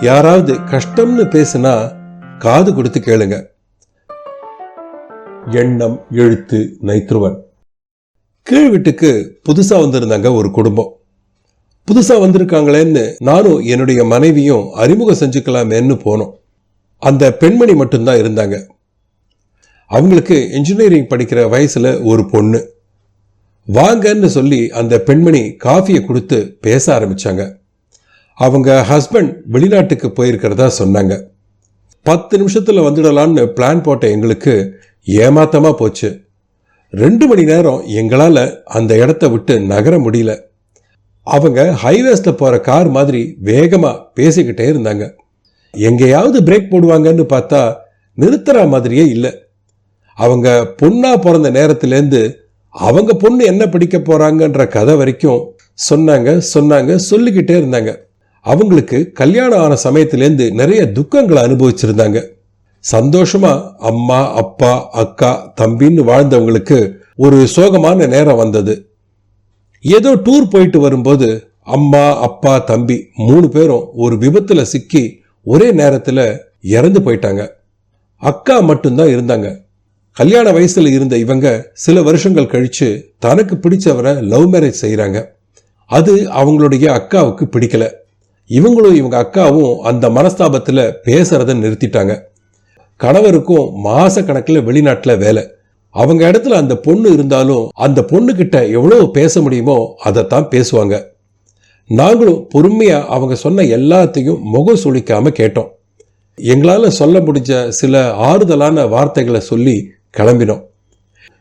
யாராவது கஷ்டம்னு பேசுனா காது கொடுத்து கேளுங்க. எண்ணம் எழுத்து நைத்ருவன். கீழ் வீட்டுக்கு புதுசா வந்திருந்தாங்க ஒரு குடும்பம். புதுசா வந்திருக்காங்களேன்னு நானும் என்னுடைய மனைவியும் அறிமுகம் செஞ்சுக்கலாமேன்னு போனோம். அந்த பெண்மணி மட்டும்தான் இருந்தாங்க. அவங்களுக்கு இன்ஜினியரிங் படிக்கிற வயசுல ஒரு பொண்ணு. வாங்கன்னு சொல்லி அந்த பெண்மணி காஃபியை கொடுத்து பேச ஆரம்பிச்சாங்க. அவங்க ஹஸ்பண்ட் வெளிநாட்டுக்கு போயிருக்கிறதா சொன்னாங்க. பத்து நிமிஷத்தில் வந்துடலான்னு பிளான் போட்ட எங்களுக்கு ஏமாத்தமாக போச்சு. ரெண்டு மணி நேரம் எங்களால் அந்த இடத்த விட்டு நகர முடியல. அவங்க ஹைவேஸில் போகிற கார் மாதிரி வேகமாக பேசிக்கிட்டே இருந்தாங்க. எங்கேயாவது பிரேக் போடுவாங்கன்னு பார்த்தா நிறுத்துற மாதிரியே இல்லை. அவங்க பொண்ணாக பிறந்த நேரத்திலேருந்து அவங்க பொண்ணு என்ன படிக்க போகிறாங்கன்ற கதை வரைக்கும் சொன்னாங்க சொன்னாங்க சொல்லிக்கிட்டே இருந்தாங்க. அவங்களுக்கு கல்யாணம் ஆன சமயத்திலேருந்து நிறைய துக்கங்களை அனுபவிச்சிருந்தாங்க. சந்தோஷமா அம்மா அப்பா அக்கா தம்பின்னு வாழ்ந்தவங்களுக்கு ஒரு சோகமான நேரம் வந்தது. ஏதோ டூர் போயிட்டு வரும்போது அம்மா அப்பா தம்பி மூணு பேரும் ஒரு விபத்துல சிக்கி ஒரே நேரத்துல இறந்து போயிட்டாங்க. அக்கா மட்டும்தான் இருந்தாங்க. கல்யாண வயசுல இருந்த இவங்க சில வருஷங்கள் கழிச்சு தனக்கு பிடிச்சவரை லவ் மேரேஜ் செய்கிறாங்க அது அவங்களுடைய அக்காவுக்கு பிடிக்கல. இவங்களும் இவங்க அக்காவும் அந்த மனஸ்தாபத்தில் பேசுறத நிறுத்திட்டாங்க. கணவருக்கும் மாச கணக்கில் வெளிநாட்டில் வேலை. அவங்க இடத்துல அந்த பொண்ணு இருந்தாலும் அந்த பொண்ணு கிட்ட பேச முடியுமோ அதைத்தான் பேசுவாங்க. நாங்களும் பொறுமையாக அவங்க சொன்ன எல்லாத்தையும் முகம் சுளிக்காம கேட்டோம். எங்களால் சொல்ல முடிஞ்ச சில ஆறுதலான வார்த்தைகளை சொல்லி கிளம்பினோம்.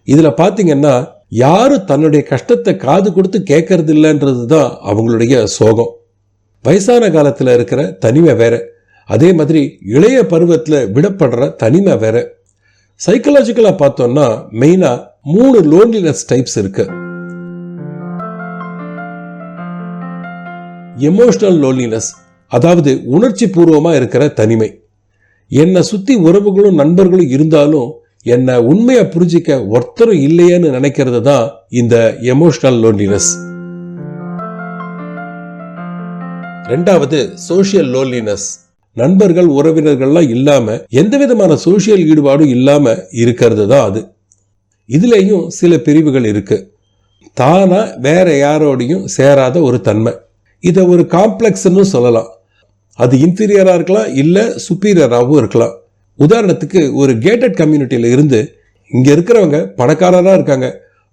இதில் பார்த்தீங்கன்னா யாரும் தன்னுடைய கஷ்டத்தை காது கொடுத்து கேட்கறது இல்லைன்றது தான் அவங்களுடைய சோகம். வயசான காலத்தில் இருக்கிற தனிமை வேற. அதே மாதிரி இளைய பருவத்தில் விடப்படுற தனிமை வேற. சைக்கலாஜிக்கலாக பார்த்தோம்னா மெயினாக மூணு லோன்லினஸ் டைப்ஸ் இருக்கு. எமோஷனல் லோன்லினஸ் அதாவது உணர்ச்சி பூர்வமாக இருக்கிற தனிமை. என்னை சுற்றி உறவுகளும் நண்பர்களும் இருந்தாலும் என்னை உண்மையை புரிஞ்சிக்க ஒருத்தரும் இல்லையேன்னு நினைக்கிறது தான் இந்த எமோஷனல் லோன்லினஸ் ரெண்டாவது சோஷியல் லோன்லினஸ் நண்பர்கள் உறவினர்கள்லாம் இல்லாமல் எந்த விதமான சோஷியல் ஈடுபாடும் இல்லாமல் இருக்கிறது தான் அது. இதுலேயும் சில பிரிவுகள் இருக்குது தானாக வேற யாரோடையும் சேராத ஒரு தன்மை. இதை ஒரு காம்ப்ளெக்ஸ்னு சொல்லலாம். அது இன்ஃபீரியராக இருக்கலாம் இல்லை சுப்பீரியராகவும் இருக்கலாம். உதாரணத்துக்கு ஒரு கேட்டட் கம்யூனிட்டியில் இருந்து இங்கே இருக்கிறவங்க பணக்காரராக இருக்காங்க.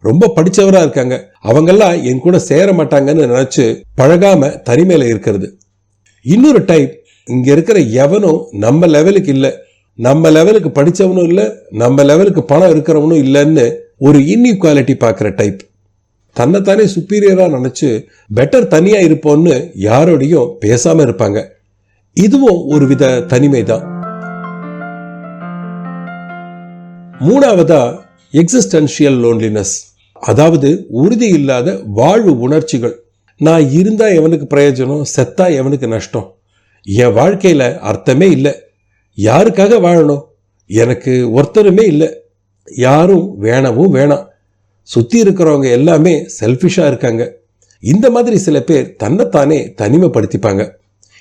ரொம்ப படிச்சவரா இருக்காங்க. அவங்கெல்லாம் என் கூட சேர மாட்டாங்கன்னு நினைச்சு பழகாம தனிமையில இருக்கிறது. இன்னொரு டைப் இங்க இருக்கிற எவனும் நம்ம லெவலுக்கு இல்லை. நம்ம லெவலுக்கு படிச்சவனும் இல்லை நம்ம லெவலுக்கு பணம் இருக்கிறவனும் இல்லைன்னு ஒரு இன்இக்வாலிட்டி பார்க்குற டைப் தன்னைத்தானே சுப்பீரியராக நினச்சி பெட்டர் தனியாக இருப்போம்னு யாரோடையும் பேசாமல் இருப்பாங்க. இதுவும் ஒரு வித தனிமை தான் மூணாவதா எக்ஸிஸ்டன்ஷியல் லோன்லினஸ் அதாவது உறுதி இல்லாத வாழ்வு உணர்ச்சிகள். நான் இருந்தால் எவனுக்கு பிரயோஜனம்? செத்தா எவனுக்கு நஷ்டம்? என் வாழ்க்கையில் அர்த்தமே இல்லை. யாருக்காக வாழணும்? எனக்கு ஒருத்தருமே இல்லை. யாரும் வேணவும் வேணாம். சுற்றி இருக்கிறவங்க எல்லாமே செல்ஃபிஷாக இருக்காங்க. இந்த மாதிரி சில பேர் தன்னைத்தானே தனிமைப்படுத்திப்பாங்க.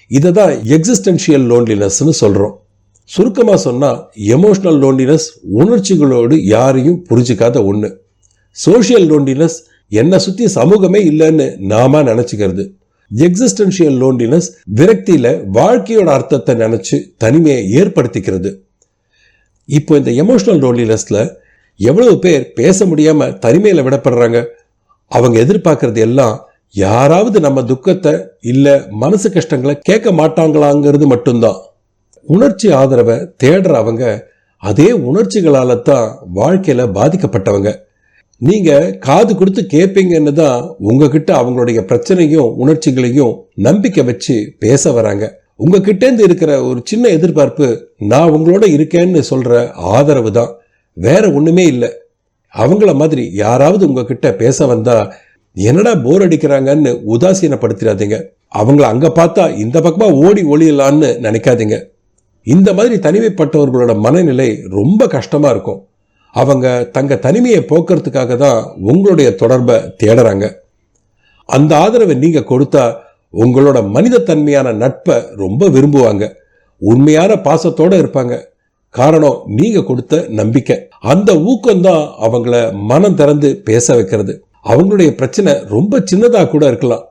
இதை தான் எக்ஸிஸ்டன்ஷியல் லோன்லினஸ்னு சொல்கிறோம் சுருக்கமாக சொன்னால் எமோஷ்னல் லோன்லினஸ் உணர்ச்சிகளோடு யாரையும் புரிஞ்சிக்காத ஒன்று சோஷியல் லோன்லினஸ் என்னை சுற்றி சமூகமே இல்லைன்னு நாம நினச்சிக்கிறது. எக்ஸிஸ்டன்ஷியல் லோன்லினஸ் விரக்தியில் வாழ்க்கையோட அர்த்தத்தை நினச்சி தனிமையை ஏற்படுத்திக்கிறது. இப்போ இந்த எமோஷனல் லோன்லினஸில் எவ்வளவு பேர் பேச முடியாமல் தனிமையில் விடப்படுறாங்க. அவங்க எதிர்பார்க்கறது எல்லாம் யாராவது நம்ம துக்கத்தை இல்லை மனசு கஷ்டங்களை கேட்க மாட்டாங்களாங்கிறது மட்டும்தான். உணர்ச்சி ஆதரவை தேடுற அவங்க அதே உணர்ச்சிகளால் தான் வாழ்க்கையில் பாதிக்கப்பட்டவங்க. நீங்கள் காது கொடுத்து கேட்பீங்கன்னு தான் உங்ககிட்ட அவங்களுடைய பிரச்சனையும் உணர்ச்சிகளையும் நம்பிக்கை வச்சு பேச வராங்க. உங்ககிட்டேருந்து இருக்கிற ஒரு சின்ன எதிர்பார்ப்பு நான் உங்களோட இருக்கேன்னு சொல்கிற ஆதரவு தான் வேற ஒன்றுமே இல்லை. அவங்கள மாதிரி யாராவது உங்ககிட்ட பேச வந்தா என்னடா போர் அடிக்கிறாங்கன்னு உதாசீனப்படுத்திடாதீங்க. அவங்கள அங்கே பார்த்தா இந்த பக்கமாக ஓடி ஒளியலான்னு நினைக்காதீங்க. இந்த மாதிரி தனிமைப்பட்டவர்களோட மனநிலை ரொம்ப கஷ்டமாக இருக்கும். அவங்க தங்க தனிமையை போக்குறதுக்காக தான் உங்களுடைய தொடர்பை தேடுறாங்க. அந்த ஆதரவை நீங்க கொடுத்தா உங்களோட மனிதத்தன்மையான நட்பை ரொம்ப விரும்புவாங்க. உண்மையான பாசத்தோடு இருப்பாங்க. காரணம் நீங்க கொடுத்த நம்பிக்கை. அந்த ஊக்கம்தான் அவங்கள மனம் திறந்து பேச வைக்கிறது. அவங்களுடைய பிரச்சனை ரொம்ப சின்னதாக கூட இருக்கலாம்.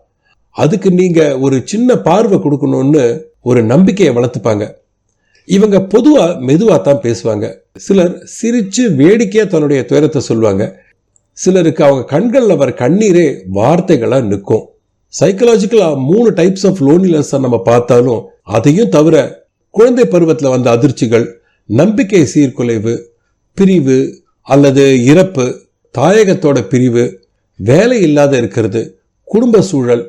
அதுக்கு நீங்க ஒரு சின்ன பார்வை கொடுக்கணும்னு ஒரு நம்பிக்கையை வளர்த்துப்பாங்க. இவங்க பொதுவாக மெதுவாக தான் பேசுவாங்க. சிலர் சிரித்து வேடிக்கையாக தன்னுடைய துயரத்தை சொல்லுவாங்க. சிலருக்கு அவங்க கண்களில் வர கண்ணீரே வார்த்தைகளாக நிற்கும். சைக்கலாஜிக்கலாக மூணு டைப்ஸ் ஆஃப் லோன்லினஸ் நம்ம பார்த்தாலும் அதையும் தவிர குழந்தை பருவத்தில் வந்த அதிர்ச்சிகள் நம்பிக்கை சீர்குலைவு பிரிவு அல்லது இறப்பு தாயகத்தோட பிரிவு வேலை இல்லாத இருக்கிறது குடும்ப சூழல்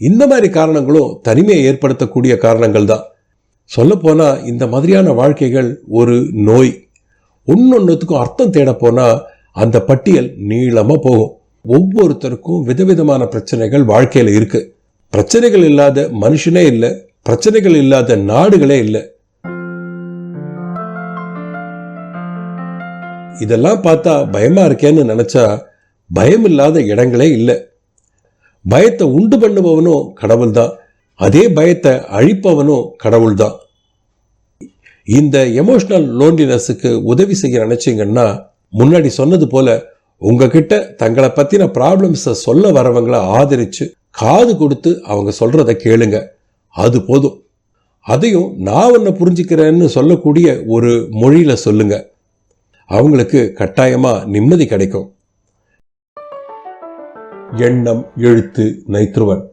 இந்த மாதிரி காரணங்களும் தனிமையை ஏற்படுத்தக்கூடிய காரணங்கள் தான் சொல்லப்போனால் இந்த மாதிரியான வாழ்க்கைகள் ஒரு நோய். ஒன்னொன்னுத்துக்கும் அர்த்தம் தேட போனா அந்த பட்டியல் நீளமா போகும். ஒவ்வொருத்தருக்கும் விதவிதமான பிரச்சனைகள் வாழ்க்கையில் இருக்கு. பிரச்சனைகள் இல்லாத மனுஷனே இல்லை. பிரச்சனைகள் இல்லாத நாடுகளே இல்லை. இதெல்லாம் பார்த்தா பயமா இருக்கேன்னு நினைச்சா பயம் இல்லாத இடங்களே இல்லை. பயத்தை உண்டு பண்ணுபவனும் கடவுள் தான் அதே பயத்தை அழிப்பவனும் கடவுள் தான் இந்த எமோஷ்னல் லோன்லினஸுக்கு உதவி செய்ய நினச்சிங்கன்னா முன்னாடி சொன்னது போல உங்ககிட்ட தங்களை பற்றின ப்ராப்ளம்ஸை சொல்ல வரவங்களை ஆதரித்து காது கொடுத்து அவங்க சொல்கிறத கேளுங்க. அது போதும். அதையும் நான் ஒன்றை புரிஞ்சுக்கிறேன்னு சொல்லக்கூடிய ஒரு மொழியில் சொல்லுங்க. அவங்களுக்கு கட்டாயமாக நிம்மதி கிடைக்கும். எண்ணம் எழுத்து நைத்ருவன்.